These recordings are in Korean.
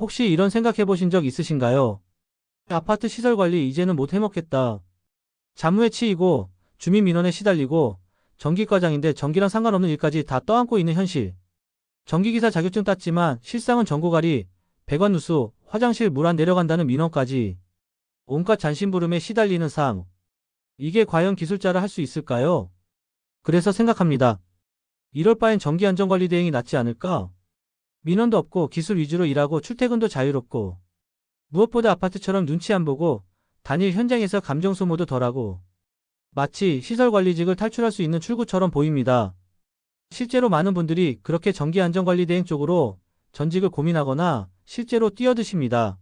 혹시 이런 생각해 보신 적 있으신가요? 아파트 시설 관리 이제는 못 해먹겠다. 잡무에 치이고 주민 민원에 시달리고 전기과장인데 전기랑 상관없는 일까지 다 떠안고 있는 현실. 전기기사 자격증 땄지만 실상은 전고가리, 배관 누수, 화장실 물 안 내려간다는 민원까지 온갖 잔심부름에 시달리는 삶. 이게 과연 기술자를 할 수 있을까요? 그래서 생각합니다. 이럴 바엔 전기안전관리 대행이 낫지 않을까? 민원도 없고 기술 위주로 일하고 출퇴근도 자유롭고 무엇보다 아파트처럼 눈치 안 보고 단일 현장에서 감정 소모도 덜하고 마치 시설관리직을 탈출할 수 있는 출구처럼 보입니다. 실제로 많은 분들이 그렇게 전기안전관리대행 쪽으로 전직을 고민하거나 실제로 뛰어드십니다.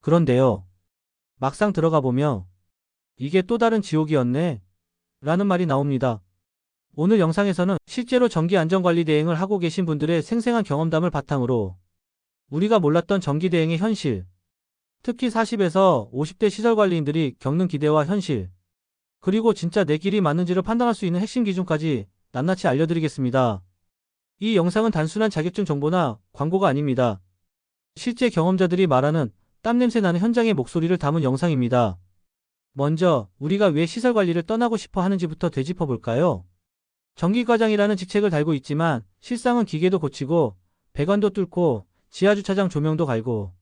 그런데요. 막상 들어가 보면 이게 또 다른 지옥이었네. 라는 말이 나옵니다. 오늘 영상에서는 실제로 전기 안전관리 대행을 하고 계신 분들의 생생한 경험담을 바탕으로 우리가 몰랐던 전기 대행의 현실, 특히 40에서 50대 시설 관리인들이 겪는 기대와 현실, 그리고 진짜 내 길이 맞는지를 판단할 수 있는 핵심 기준까지 낱낱이 알려드리겠습니다. 이 영상은 단순한 자격증 정보나 광고가 아닙니다. 실제 경험자들이 말하는 땀냄새 나는 현장의 목소리를 담은 영상입니다. 먼저 우리가 왜 시설 관리를 떠나고 싶어 하는지부터 되짚어 볼까요? 전기과장이라는 직책을 달고 있지만 실상은 기계도 고치고 배관도 뚫고 지하주차장 조명도 갈고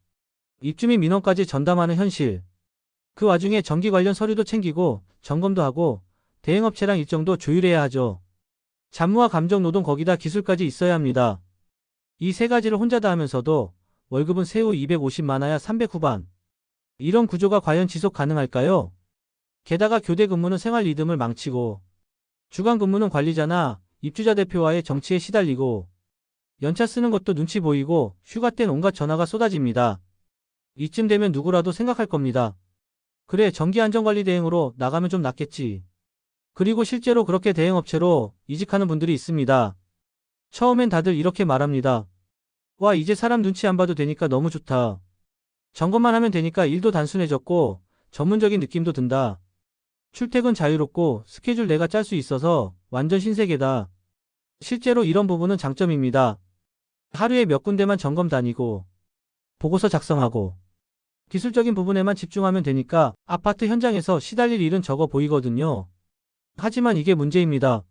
입주 민 민원까지 전담하는 현실. 그 와중에 전기 관련 서류도 챙기고 점검도 하고 대행업체랑 일정도 조율해야 하죠. 잡무와 감정 노동 거기다 기술까지 있어야 합니다. 이 세 가지를 혼자 다 하면서도 월급은 세후 250 많아야 300 후반. 이런 구조가 과연 지속 가능할까요? 게다가 교대 근무는 생활 리듬을 망치고 주간 근무는 관리자나 입주자 대표와의 정치에 시달리고 연차 쓰는 것도 눈치 보이고 휴가 땐 온갖 전화가 쏟아집니다. 이쯤 되면 누구라도 생각할 겁니다. 그래 전기안전관리 대행으로 나가면 좀 낫겠지. 그리고 실제로 그렇게 대행업체로 이직하는 분들이 있습니다. 처음엔 다들 이렇게 말합니다. 와 이제 사람 눈치 안 봐도 되니까 너무 좋다. 점검만 하면 되니까 일도 단순해졌고 전문적인 느낌도 든다. 출퇴근 자유롭고 스케줄 내가 짤 수 있어서 완전 신세계다. 실제로 이런 부분은 장점입니다. 하루에 몇 군데만 점검 다니고 보고서 작성하고 기술적인 부분에만 집중하면 되니까 아파트 현장에서 시달릴 일은 적어 보이거든요. 하지만 이게 문제입니다.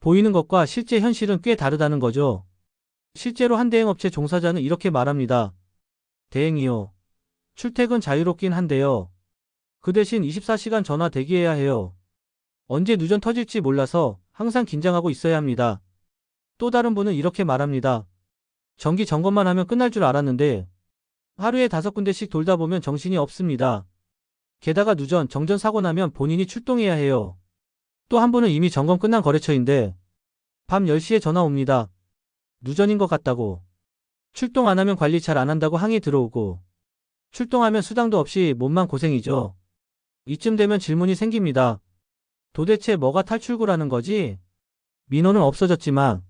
보이는 것과 실제 현실은 꽤 다르다는 거죠. 실제로 한 대행업체 종사자는 이렇게 말합니다. 대행이요. 출퇴근 자유롭긴 한데요. 그 대신 24시간 전화 대기해야 해요. 언제 누전 터질지 몰라서 항상 긴장하고 있어야 합니다. 또 다른 분은 이렇게 말합니다. 정기 점검만 하면 끝날 줄 알았는데 하루에 다섯 군데씩 돌다 보면 정신이 없습니다. 게다가 누전, 정전 사고 나면 본인이 출동해야 해요. 또 한 분은 이미 점검 끝난 거래처인데 밤 10시에 전화 옵니다. 누전인 것 같다고. 출동 안 하면 관리 잘 안 한다고 항의 들어오고 출동하면 수당도 없이 몸만 고생이죠. 이쯤 되면 질문이 생깁니다. 도대체 뭐가 탈출구라는 거지? 민원은 없어졌지만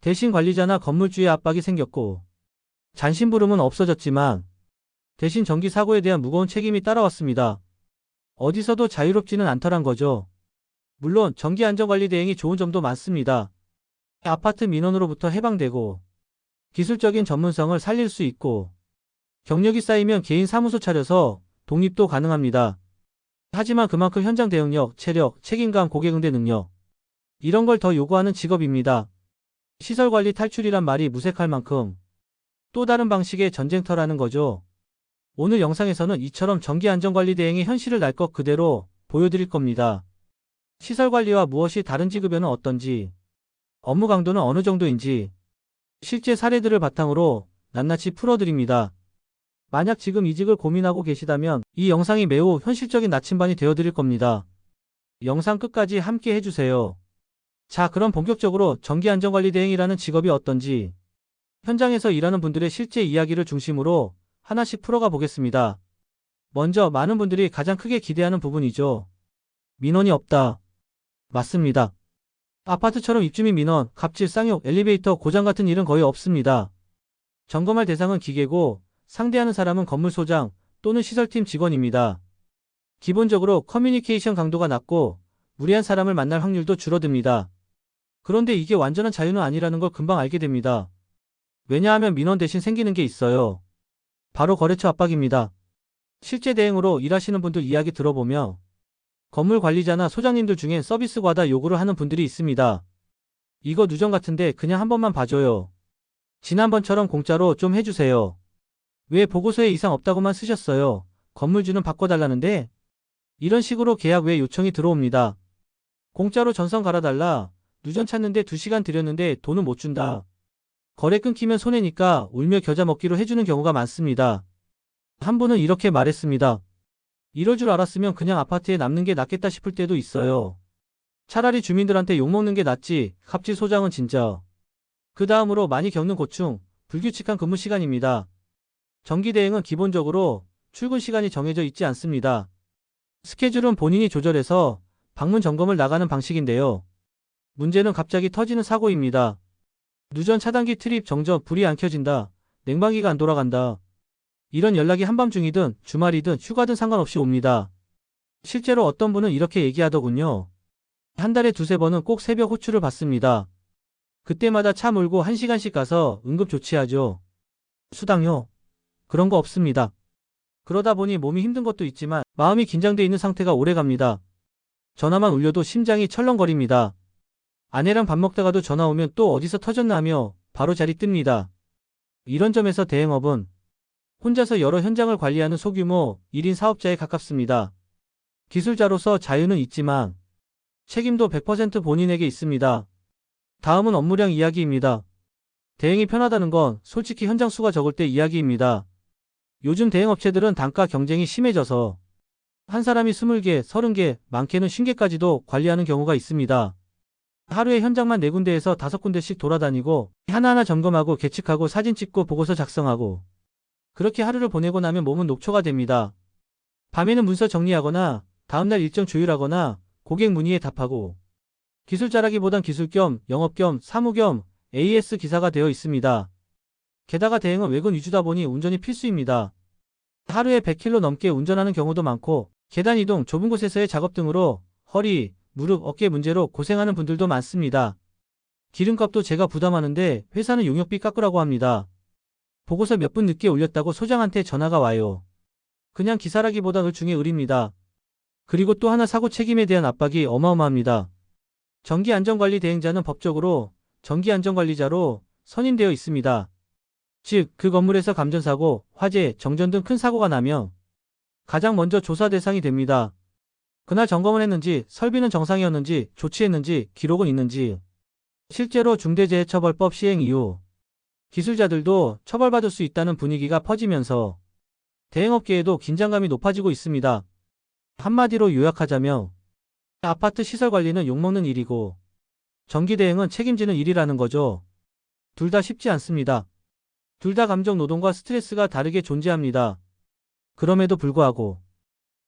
대신 관리자나 건물주의 압박이 생겼고 잔심부름은 없어졌지만 대신 전기 사고에 대한 무거운 책임이 따라왔습니다. 어디서도 자유롭지는 않더란 거죠. 물론 전기 안전관리 대행이 좋은 점도 많습니다. 아파트 민원으로부터 해방되고 기술적인 전문성을 살릴 수 있고 경력이 쌓이면 개인 사무소 차려서 독립도 가능합니다. 하지만 그만큼 현장 대응력, 체력, 책임감, 고객 응대 능력 이런 걸 더 요구하는 직업입니다. 시설관리 탈출이란 말이 무색할 만큼 또 다른 방식의 전쟁터라는 거죠. 오늘 영상에서는 이처럼 전기안전관리 대행의 현실을 날 것 그대로 보여드릴 겁니다. 시설관리와 무엇이 다른지 급여는 어떤지, 업무 강도는 어느 정도인지, 실제 사례들을 바탕으로 낱낱이 풀어드립니다. 만약 지금 이직을 고민하고 계시다면 이 영상이 매우 현실적인 나침반이 되어드릴 겁니다. 영상 끝까지 함께 해주세요. 자, 그럼 본격적으로 전기안전관리 대행이라는 직업이 어떤지, 현장에서 일하는 분들의 실제 이야기를 중심으로 하나씩 풀어가 보겠습니다. 먼저 많은 분들이 가장 크게 기대하는 부분이죠. 민원이 없다. 맞습니다. 아파트처럼 입주민 민원, 갑질, 쌍욕, 엘리베이터, 고장 같은 일은 거의 없습니다. 점검할 대상은 기계고 상대하는 사람은 건물 소장 또는 시설팀 직원입니다. 기본적으로 커뮤니케이션 강도가 낮고 무리한 사람을 만날 확률도 줄어듭니다. 그런데 이게 완전한 자유는 아니라는 걸 금방 알게 됩니다. 왜냐하면 민원 대신 생기는 게 있어요. 바로 거래처 압박입니다. 실제 대행으로 일하시는 분들 이야기 들어보며 건물 관리자나 소장님들 중엔 서비스 과다 요구를 하는 분들이 있습니다. 이거 누정 같은데 그냥 한 번만 봐줘요. 지난번처럼 공짜로 좀 해주세요. 왜 보고서에 이상 없다고만 쓰셨어요? 건물주는 바꿔달라는데? 이런 식으로 계약 외 요청이 들어옵니다. 공짜로 전선 갈아달라. 누전 찾는데 2시간 들였는데 돈은 못 준다. 거래 끊기면 손해니까 울며 겨자 먹기로 해주는 경우가 많습니다. 한 분은 이렇게 말했습니다. 이럴 줄 알았으면 그냥 아파트에 남는 게 낫겠다 싶을 때도 있어요. 차라리 주민들한테 욕먹는 게 낫지, 갑질 소장은 진짜. 그 다음으로 많이 겪는 고충, 불규칙한 근무 시간입니다. 정기 대행은 기본적으로 출근 시간이 정해져 있지 않습니다. 스케줄은 본인이 조절해서 방문 점검을 나가는 방식인데요. 문제는 갑자기 터지는 사고입니다. 누전 차단기 트립 정전 불이 안 켜진다. 냉방기가 안 돌아간다. 이런 연락이 한밤중이든 주말이든 휴가든 상관없이 옵니다. 실제로 어떤 분은 이렇게 얘기하더군요. 한 달에 두세 번은 꼭 새벽 호출을 받습니다. 그때마다 차 몰고 한 시간씩 가서 응급 조치하죠. 수당요? 그런 거 없습니다. 그러다 보니 몸이 힘든 것도 있지만 마음이 긴장돼 있는 상태가 오래 갑니다. 전화만 울려도 심장이 철렁거립니다. 아내랑 밥 먹다가도 전화 오면 또 어디서 터졌나 하며 바로 자리 뜹니다. 이런 점에서 대행업은 혼자서 여러 현장을 관리하는 소규모 1인 사업자에 가깝습니다. 기술자로서 자유는 있지만 책임도 100% 본인에게 있습니다. 다음은 업무량 이야기입니다. 대행이 편하다는 건 솔직히 현장 수가 적을 때 이야기입니다. 요즘 대행업체들은 단가 경쟁이 심해져서 한 사람이 20개, 30개, 많게는 50개까지도 관리하는 경우가 있습니다. 하루에 현장만 4군데에서 5군데씩 돌아다니고 하나하나 점검하고 계측하고 사진 찍고 보고서 작성하고 그렇게 하루를 보내고 나면 몸은 녹초가 됩니다. 밤에는 문서 정리하거나 다음날 일정 조율하거나 고객 문의에 답하고 기술자라기보단 기술 겸 영업 겸 사무 겸 AS 기사가 되어 있습니다. 게다가 대행은 외근 위주다 보니 운전이 필수입니다. 하루에 100km 넘게 운전하는 경우도 많고 계단 이동, 좁은 곳에서의 작업 등으로 허리, 무릎, 어깨 문제로 고생하는 분들도 많습니다. 기름값도 제가 부담하는데 회사는 용역비 깎으라고 합니다. 보고서 몇 분 늦게 올렸다고 소장한테 전화가 와요. 그냥 기사라기보다 그 중에 을입니다. 그리고 또 하나 사고 책임에 대한 압박이 어마어마합니다. 전기안전관리 대행자는 법적으로 전기안전관리자로 선임되어 있습니다. 즉, 그 건물에서 감전사고, 화재, 정전 등 큰 사고가 나면 가장 먼저 조사 대상이 됩니다. 그날 점검을 했는지, 설비는 정상이었는지, 조치했는지, 기록은 있는지. 실제로 중대재해처벌법 시행 이후 기술자들도 처벌받을 수 있다는 분위기가 퍼지면서 대행업계에도 긴장감이 높아지고 있습니다. 한마디로 요약하자면 아파트 시설 관리는 욕먹는 일이고 전기 대행은 책임지는 일이라는 거죠. 둘 다 쉽지 않습니다. 둘 다 감정 노동과 스트레스가 다르게 존재합니다. 그럼에도 불구하고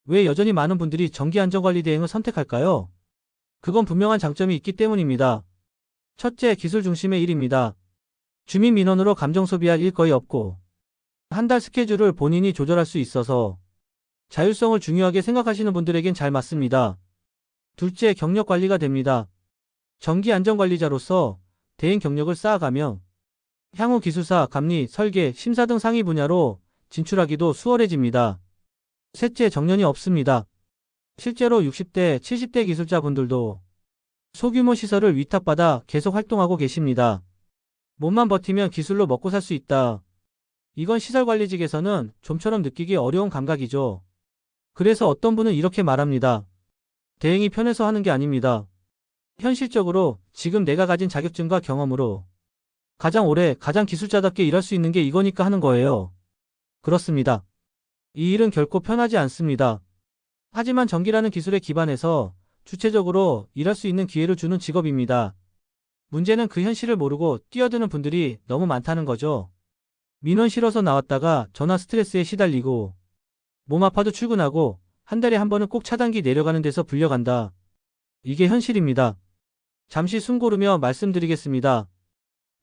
왜 여전히 많은 분들이 전기안전관리 대행을 선택할까요? 그건 분명한 장점이 있기 때문입니다. 첫째, 기술 중심의 일입니다. 주민 민원으로 감정 소비할 일 거의 없고 한 달 스케줄을 본인이 조절할 수 있어서 자율성을 중요하게 생각하시는 분들에겐 잘 맞습니다. 둘째, 경력 관리가 됩니다. 전기 안전관리자로서 대행 경력을 쌓아가면 향후 기술사, 감리, 설계, 심사 등 상위 분야로 진출하기도 수월해집니다. 셋째, 정년이 없습니다. 실제로 60대, 70대 기술자분들도 소규모 시설을 위탁받아 계속 활동하고 계십니다. 몸만 버티면 기술로 먹고 살 수 있다. 이건 시설 관리직에서는 좀처럼 느끼기 어려운 감각이죠. 그래서 어떤 분은 이렇게 말합니다. 대행이 편해서 하는 게 아닙니다. 현실적으로 지금 내가 가진 자격증과 경험으로 가장 오래 가장 기술자답게 일할 수 있는 게 이거니까 하는 거예요. 그렇습니다. 이 일은 결코 편하지 않습니다. 하지만 전기라는 기술에 기반해서 주체적으로 일할 수 있는 기회를 주는 직업입니다. 문제는 그 현실을 모르고 뛰어드는 분들이 너무 많다는 거죠. 민원 실어서 나왔다가 전화 스트레스에 시달리고 몸 아파도 출근하고 한 달에 한 번은 꼭 차단기 내려가는 데서 불려간다. 이게 현실입니다. 잠시 숨 고르며 말씀드리겠습니다.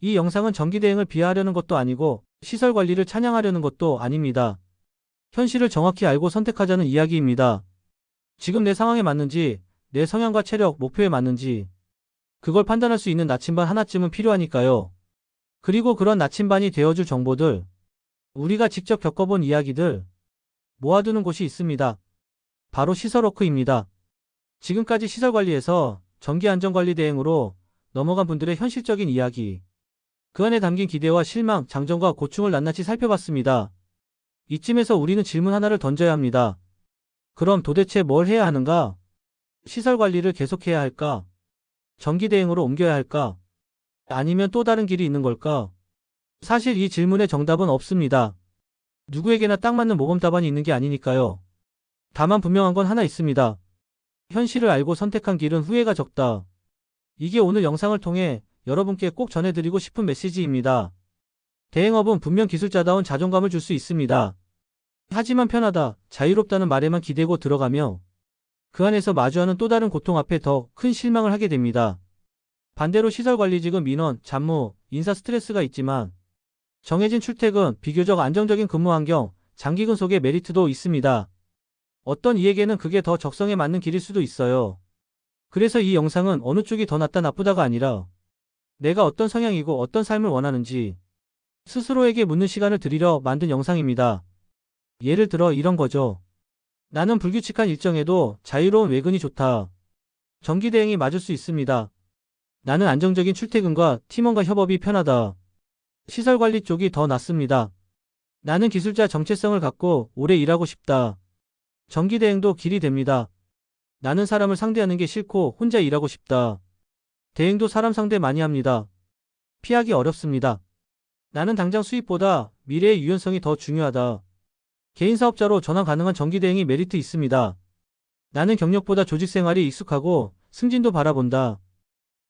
이 영상은 전기 대행을 비하하려는 것도 아니고 시설 관리를 찬양하려는 것도 아닙니다. 현실을 정확히 알고 선택하자는 이야기입니다. 지금 내 상황에 맞는지, 내 성향과 체력, 목표에 맞는지, 그걸 판단할 수 있는 나침반 하나쯤은 필요하니까요. 그리고 그런 나침반이 되어줄 정보들, 우리가 직접 겪어본 이야기들 모아두는 곳이 있습니다. 바로 시설워크입니다. 지금까지 시설관리에서 전기안전관리 대행으로 넘어간 분들의 현실적인 이야기, 그 안에 담긴 기대와 실망, 장점과 고충을 낱낱이 살펴봤습니다. 이쯤에서 우리는 질문 하나를 던져야 합니다. 그럼 도대체 뭘 해야 하는가? 시설 관리를 계속해야 할까? 전기 대행으로 옮겨야 할까? 아니면 또 다른 길이 있는 걸까? 사실 이 질문의 정답은 없습니다. 누구에게나 딱 맞는 모범 답안이 있는 게 아니니까요. 다만 분명한 건 하나 있습니다. 현실을 알고 선택한 길은 후회가 적다. 이게 오늘 영상을 통해 여러분께 꼭 전해드리고 싶은 메시지입니다. 대행업은 분명 기술자다운 자존감을 줄 수 있습니다. 하지만 편하다, 자유롭다는 말에만 기대고 들어가며 그 안에서 마주하는 또 다른 고통 앞에 더 큰 실망을 하게 됩니다. 반대로 시설관리직은 민원, 잡무, 인사 스트레스가 있지만 정해진 출퇴근, 비교적 안정적인 근무 환경, 장기 근 속의 메리트도 있습니다. 어떤 이에게는 그게 더 적성에 맞는 길일 수도 있어요. 그래서 이 영상은 어느 쪽이 더 낫다 나쁘다가 아니라 내가 어떤 성향이고 어떤 삶을 원하는지 스스로에게 묻는 시간을 드리려 만든 영상입니다. 예를 들어 이런 거죠. 나는 불규칙한 일정에도 자유로운 외근이 좋다. 정기 대행이 맞을 수 있습니다. 나는 안정적인 출퇴근과 팀원과 협업이 편하다. 시설 관리 쪽이 더 낫습니다. 나는 기술자 정체성을 갖고 오래 일하고 싶다. 정기 대행도 길이 됩니다. 나는 사람을 상대하는 게 싫고 혼자 일하고 싶다. 대행도 사람 상대 많이 합니다. 피하기 어렵습니다. 나는 당장 수입보다 미래의 유연성이 더 중요하다. 개인 사업자로 전환 가능한 정기 대행이 메리트 있습니다. 나는 경력보다 조직 생활이 익숙하고 승진도 바라본다.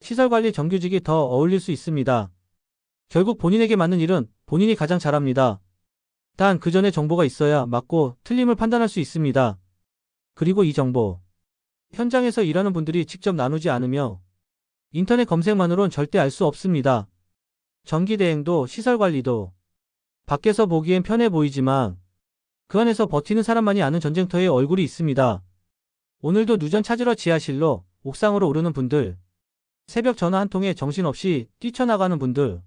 시설 관리 정규직이 더 어울릴 수 있습니다. 결국 본인에게 맞는 일은 본인이 가장 잘합니다. 단 그 전에 정보가 있어야 맞고 틀림을 판단할 수 있습니다. 그리고 이 정보. 현장에서 일하는 분들이 직접 나누지 않으며 인터넷 검색만으론 절대 알 수 없습니다. 전기 대행도 시설 관리도 밖에서 보기엔 편해 보이지만 그 안에서 버티는 사람만이 아는 전쟁터의 얼굴이 있습니다. 오늘도 누전 찾으러 지하실로 옥상으로 오르는 분들, 새벽 전화 한 통에 정신없이 뛰쳐나가는 분들,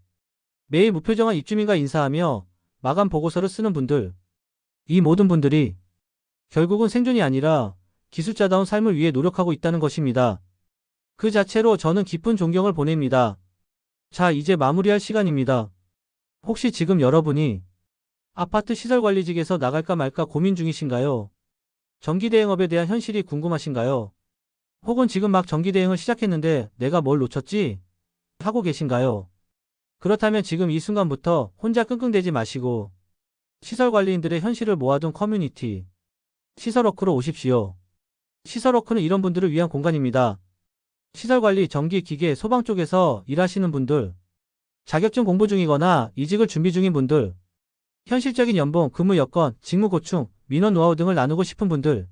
매일 무표정한 입주민과 인사하며 마감 보고서를 쓰는 분들, 이 모든 분들이 결국은 생존이 아니라 기술자다운 삶을 위해 노력하고 있다는 것입니다. 그 자체로 저는 깊은 존경을 보냅니다. 자, 이제 마무리할 시간입니다. 혹시 지금 여러분이 아파트 시설관리직에서 나갈까 말까 고민 중이신가요? 전기대행업에 대한 현실이 궁금하신가요? 혹은 지금 막 전기대행을 시작했는데 내가 뭘 놓쳤지? 하고 계신가요? 그렇다면 지금 이 순간부터 혼자 끙끙대지 마시고 시설관리인들의 현실을 모아둔 커뮤니티 시설워크로 오십시오. 시설워크는 이런 분들을 위한 공간입니다. 시설관리, 전기, 기계, 소방 쪽에서 일하시는 분들, 자격증 공부 중이거나 이직을 준비 중인 분들, 현실적인 연봉, 근무 여건, 직무 고충, 민원 노하우 등을 나누고 싶은 분들,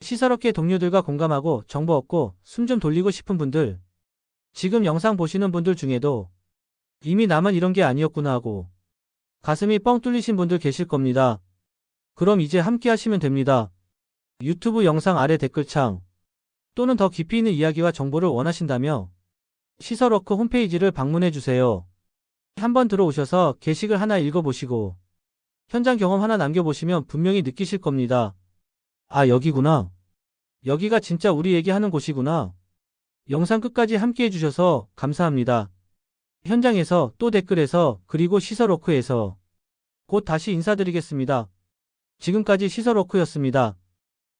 시설업계 동료들과 공감하고 정보 얻고 숨 좀 돌리고 싶은 분들, 지금 영상 보시는 분들 중에도 이미 나만 이런 게 아니었구나 하고 가슴이 뻥 뚫리신 분들 계실 겁니다. 그럼 이제 함께 하시면 됩니다. 유튜브 영상 아래 댓글창 또는 더 깊이 있는 이야기와 정보를 원하신다며 시설워크 홈페이지를 방문해 주세요. 한번 들어오셔서 게시글 하나 읽어보시고 현장 경험 하나 남겨보시면 분명히 느끼실 겁니다. 아, 여기구나. 여기가 진짜 우리 얘기하는 곳이구나. 영상 끝까지 함께 해주셔서 감사합니다. 현장에서 또 댓글에서 그리고 시설워크에서 곧 다시 인사드리겠습니다. 지금까지 시설워크였습니다.